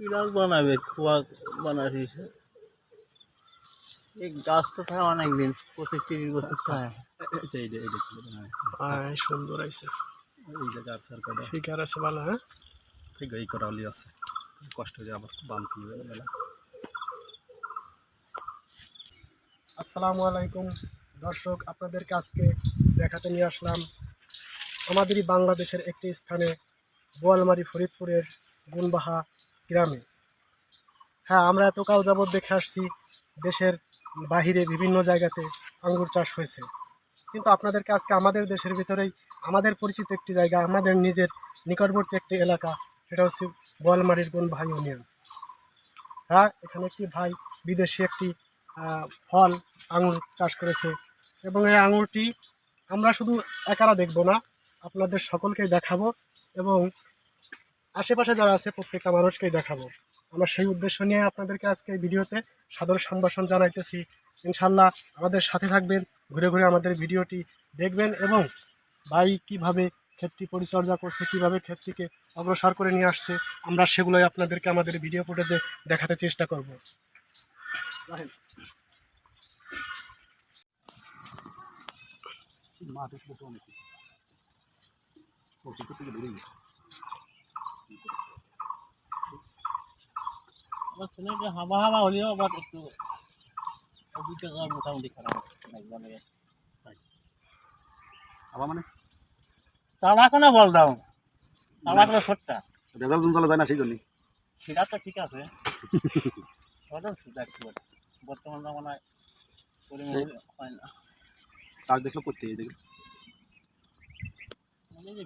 কিরাল বানাবে খোয়া বানাবি। এই গাছ তো থাকে অনেক দিন পঁচিশ তিরিশ বছর থাকে। হ্যাঁ হ্যাঁ সুন্দর আছে এই যে গাছ আর কটা ফিগার আছে ভালো হ্যাঁ? ঠিক এই করা হলি আছে। কষ্ট হয়ে আবার বানতে হবে বেলা আসসালামু আলাইকুম। দর্শক আপনাদের কাছকে দেখাতে নিয়ে আসলাম আমাদেরই বাংলাদেশের একটি স্থানে বোয়ালমারি ফরিদপুরের গুনবাহা গ্রামে। হ্যাঁ আমরা এত এতকাল যাবৎ দেখে আসছি দেশের বাহিরে বিভিন্ন জায়গাতে আঙ্গুর চাষ হয়েছে। কিন্তু আপনাদেরকে আজকে আমাদের দেশের ভিতরেই আমাদের পরিচিত একটি জায়গা, আমাদের নিজের নিকটবর্তী একটি এলাকা, সেটা হচ্ছে বোয়ালমারির গুনবাহা ইউনিয়ন। হ্যাঁ এখানে একটি ভাই বিদেশি একটি ফল আঙুর চাষ করেছে এবং এই আঙুরটি আমরা শুধু একারা দেখব না, আপনাদের সকলকেই দেখাবো এবং আশেপাশে যারা আছে, প্রত্যেকটা মানুষকেই দেখাবো। আমরা সেই উদ্দেশ্য নিয়ে আপনাদেরকে আজকে এই ভিডিওতে সাদর সম্ভাষণ জানাইতেছি। ইনশাল্লাহ আমাদের সাথে থাকবেন, ঘুরে ঘুরে আমাদের ভিডিওটি দেখবেন এবং ভাই কীভাবে ক্ষেতটি পরিচর্যা করছে, কীভাবে ক্ষেতটিকে অগ্রসর করে নিয়ে আসছে, আমরা সেগুলোই আপনাদেরকে আমাদের ভিডিও ফুটেজে দেখাতে চেষ্টা করব। রাহেন মাঠে বসে অনেক প্রকৃতি থেকে দূরে গেছে আমার ছেলেটা হাবা হাবা হলেও আবার একটু মোটামুটি খারাপ লাগে আবার মানে? বল দাও চালা কোনো ছোট্টা রেজাল্ট জুন চলে যায় না সেই জন্যই সেটা তো ঠিক আছে বর্তমান জামানায় হয় না। চার্জ দেখলে করতে দেখলে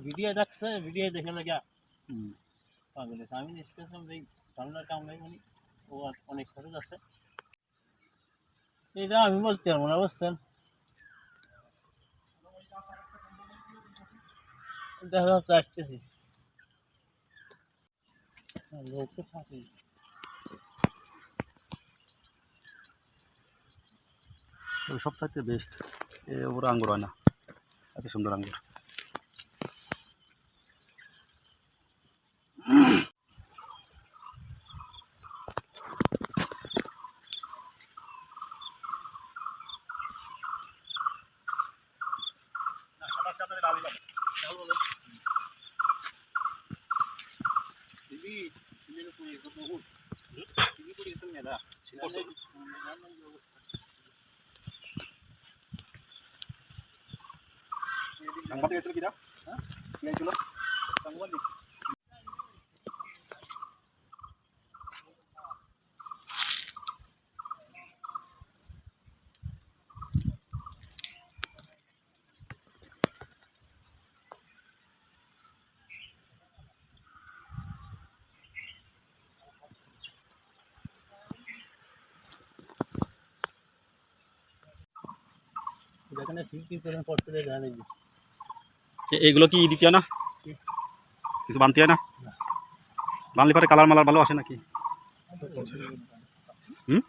ভিডিও দেখছে ভিডিও দেখে লাগে পাগল আমি দেখতেছিলাম যে ঝামেলার কাম নাই মানে ও অনেক খরচ আছে। এটা আমি বলতে পারব না বুঝছেন? দেখা যাচ্ছে আসতেছি। হ্যাঁ, লোক তো সব চাইতে বেস্ট এ ওর আঙ্গুর হয় না। এত সুন্দর আঙ্গুর। সাংবাদিক এসেছিল কিরা হ্যাঁ কি হয়েছিল সাংবাদিক শিল্পী করেন পড়তে দেয় কি দ্বিতীয় না? কিছু বানতে হয় না? বানলে পরে কালার মালার ভালো আসে নাকি? হুম?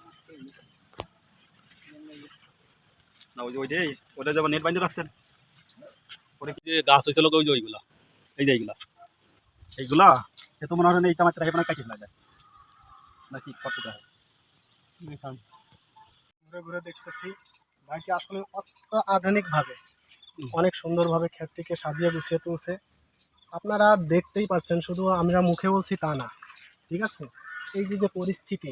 না ওই যে ওই যে ওটা যাবার নেট বাইন্ধে রাখছেন? ওটা কি যে গাছ হয়েছিল ওই যে ওইগুলা। এই যে এইগুলা। এইগুলা? এ তো মনে হয় না এই টামাটা রেখে কাটি ফেলা যায়। নাকি কত দেয় ঘুরে ঘুরে দেখতেছি। ভাইটি আসলে আধুনিকভাবে অনেক সুন্দরভাবে ক্ষেতটিকে সাজিয়ে গুছিয়ে তুলছে। আপনারা দেখতেই পাচ্ছেন, শুধু আমরা মুখে বলছি তা না, ঠিক আছে? এই যে যে পরিস্থিতি,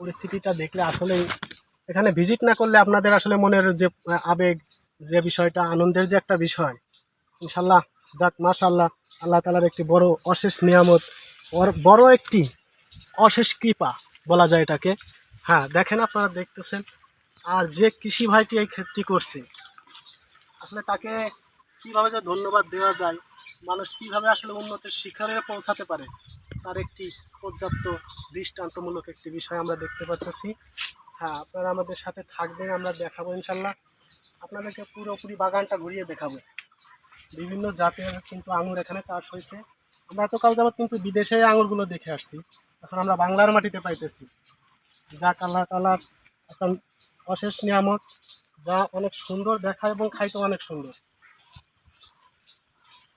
পরিস্থিতিটা দেখলে আসলেই এখানে ভিজিট না করলে আপনাদের আসলে মনের যে আবেগ, যে বিষয়টা, আনন্দের যে একটা বিষয়, ইনশাল্লাহ, যাক, মাশাল্লাহ, আল্লাহ তালার একটি বড় অশেষ নিয়ামত বড় একটি অশেষ কৃপা বলা যায় এটাকে। হ্যাঁ দেখেন আপনারা দেখতেছেন আর যে কৃষি ভাইটি এই ক্ষেতটি করছে, আসলে তাকে কীভাবে যে ধন্যবাদ দেওয়া যায়, মানুষ কীভাবে আসলে উন্নতির শিখরে পৌঁছাতে পারে, তার একটি পর্যাপ্ত দৃষ্টান্তমূলক একটি বিষয় আমরা দেখতে পাচ্ছি। হ্যাঁ আপনারা আমাদের সাথে থাকবেন, আমরা দেখাবো ইনশাল্লাহ। আপনাদেরকে পুরোপুরি বাগানটা ঘুরিয়ে দেখাবো। বিভিন্ন জাতের কিন্তু আঙুর এখানে চাষ হয়েছে। আমরা এতকাল যাবত কিন্তু বিদেশে আঙুরগুলো দেখে আসছি। এখন আমরা বাংলার মাটিতে পাইতেছি। যা কালার কালার একটা অশেষ নিয়ামত, যা অনেক সুন্দর দেখা এবং খাইতে অনেক সুন্দর।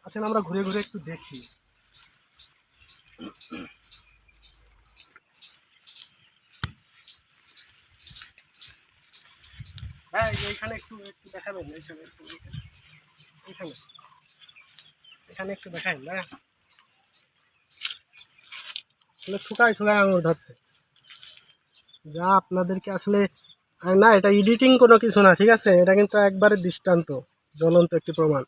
আসেন আমরা ঘুরে ঘুরে একটু দেখি। হ্যাঁ এইখানে একটু দেখাবেন এখানে একটু না? ধরছে। যা আপনাদেরকে আসলে না, এটা এডিটিং কোনো কিছু না, ঠিক আছে? এটা কিন্তু একবারে দৃষ্টান্ত, জ্বলন্ত একটি প্রমাণ।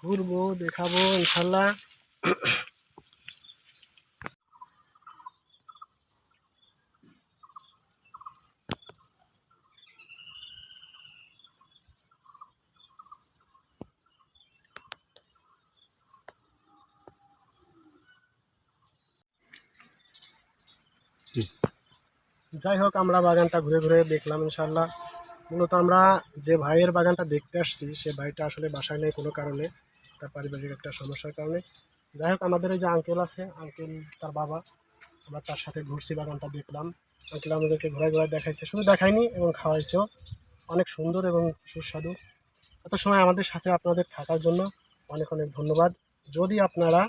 ঘুরবো, দেখাবো, ইনশাল্লাহ। যাই হোক, আমরা বাগানটা ঘুরে ঘুরে দেখলাম ইনশাল্লাহ মূলত আমরা যে ভাইয়ের বাগানটা দেখতে আসছি, সে ভাইটা আসলে বাসায় নেই কোনো কারণে, তার পারিবারিক একটা সমস্যার কারণে। যাই হোক, আমাদের এই যে আঙ্কেল আছে আঙ্কেল তার বাবা, আমরা তার সাথে ঘুরছি বাগানটা দেখলাম। আঙ্কেল আমাদেরকে ঘোরায় ঘোরায় দেখাইছে। শুধু দেখায়নি এবং খাওয়াইছেও। অনেক সুন্দর এবং সুস্বাদু। এত সময় আমাদের সাথে আপনাদের থাকার জন্য অনেক অনেক ধন্যবাদ। যদি আপনারা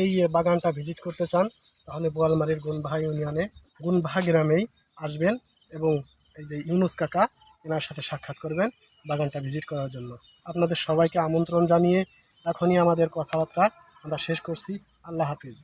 এই বাগানটা ভিজিট করতে চান তাহলে বোয়ালমারির গুনবাহা ইউনিয়নে গুনবাহা গ্রামেই আসবেন এবং এই যে ইউনুস কাকা, এনার সাথে সাক্ষাৎ করবেন বাগানটা ভিজিট করার জন্য। আপনাদের সবাইকে আমন্ত্রণ জানিয়ে এখনই আমাদের কথাবার্তা আমরা শেষ করছি। আল্লাহ হাফিজ।